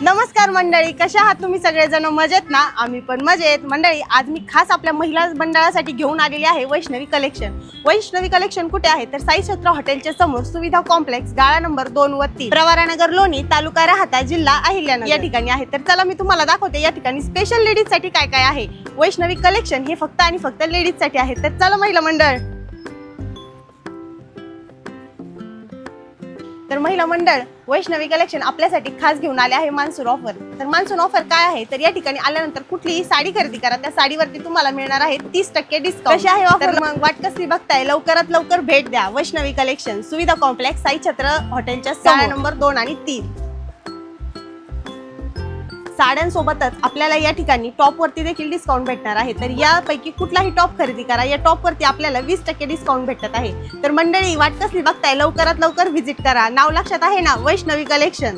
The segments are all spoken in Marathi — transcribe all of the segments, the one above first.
नमस्कार मंडळी कशा आहात तुम्ही सगळेजण? मजेत ना? आम्ही पण मजेत. मंडळी आज मी खास आपल्या महिला मंडळासाठी घेऊन आलेली आहे वैष्णवी कलेक्शन. वैष्णवी कलेक्शन कुठे आहे? तर साई छत्र हॉटेलच्या समोर सुविधा कॉम्प्लेक्स गाळा नंबर दोन व तीन. प्रवारानगर लोणी तालुका राहता जिल्हा अहिल्यानगर. या ठिकाणी आहे. तर चला मी तुम्हाला दाखवते या ठिकाणी स्पेशल लेडीजसाठी काय काय आहे. वैष्णवी कलेक्शन हे फक्त आणि फक्त लेडीजसाठी आहे. तर चला महिला मंडळ. तर महिला मंडळ वैष्णवी कलेक्शन आपल्यासाठी खास घेऊन आले आहे मान्सून ऑफर तर मान्सून ऑफर काय आहे? तर या ठिकाणी आल्यानंतर कुठलीही साडी खरेदी करा. त्या साडीवरती तुम्हाला मिळणार आहे तीस टक्के डिस्काउंट कशी आहे ऑफर मग वाट कसली बघताय? लवकरात लवकर भेट द्या. वैष्णवी कलेक्शन सुविधा कॉम्प्लेक्स साई छत्र हॉटेलच्या शाळा नंबर दोन आणि तीन. साड्यांसोबतच आपल्याला या ठिकाणी टॉपवरती देखील डिस्काउंट भेटणार आहे. तर यापैकी कुठलाही टॉप खरेदी करा. या टॉपवरती आपल्याला वीस टक्के डिस्काउंट भेटत आहे. तर मंडळी वाट कसली बघताय? लवकरात लवकर व्हिजिट करा. नाव लक्षात आहे ना? वैष्णवी कलेक्शन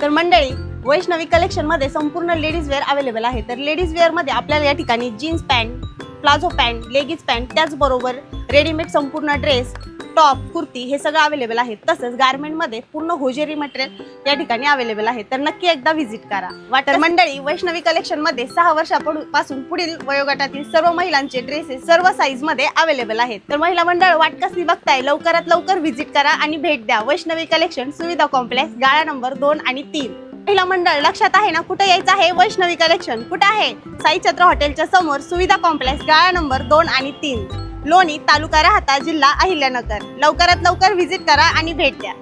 तर मंडळी वैष्णवी कलेक्शनमध्ये संपूर्ण लेडीज वेअर अवेलेबल आहे. तर लेडीज वेअरमध्ये आपल्याला या ठिकाणी jeans pant palazzo pant leggings pant त्याचबरोबर रेडीमेड संपूर्ण ड्रेस टॉप कुर्ती हे सगळं अवेलेबल आहे. तसंच गारमेंटमध्ये पूर्ण होजेरी मटेरियल या ठिकाणी अवेलेबल आहे. तर नक्की एकदा व्हिजिट करा. वाटर मंडळी वैष्णवी कलेक्शनमध्ये सहा वर्षापासून पुढील वयोगटातील सर्व महिलांचे ड्रेसेस सर्व साईजमध्ये अवेलेबल आहेत. तर महिला मंडळ वाट कसली बघताय? लवकरात लवकर व्हिजिट करा आणि भेट द्या. वैष्णवी कलेक्शन सुविधा कॉम्प्लेक्स गाळा नंबर दोन आणि तीन. महिला मंडळ लक्षात आहे ना कुठे यायचं आहे? वैष्णवी कलेक्शन कुठे आहे? साई छत्र हॉटेलच्या समोर सुविधा कॉम्प्लेक्स गाळा नंबर दोन आणि तीन. लोणी तालुका राहता जिल्हा अहिल्यानगर. लवकरात लवकर व्हिजिट करा आणि भेट द्या.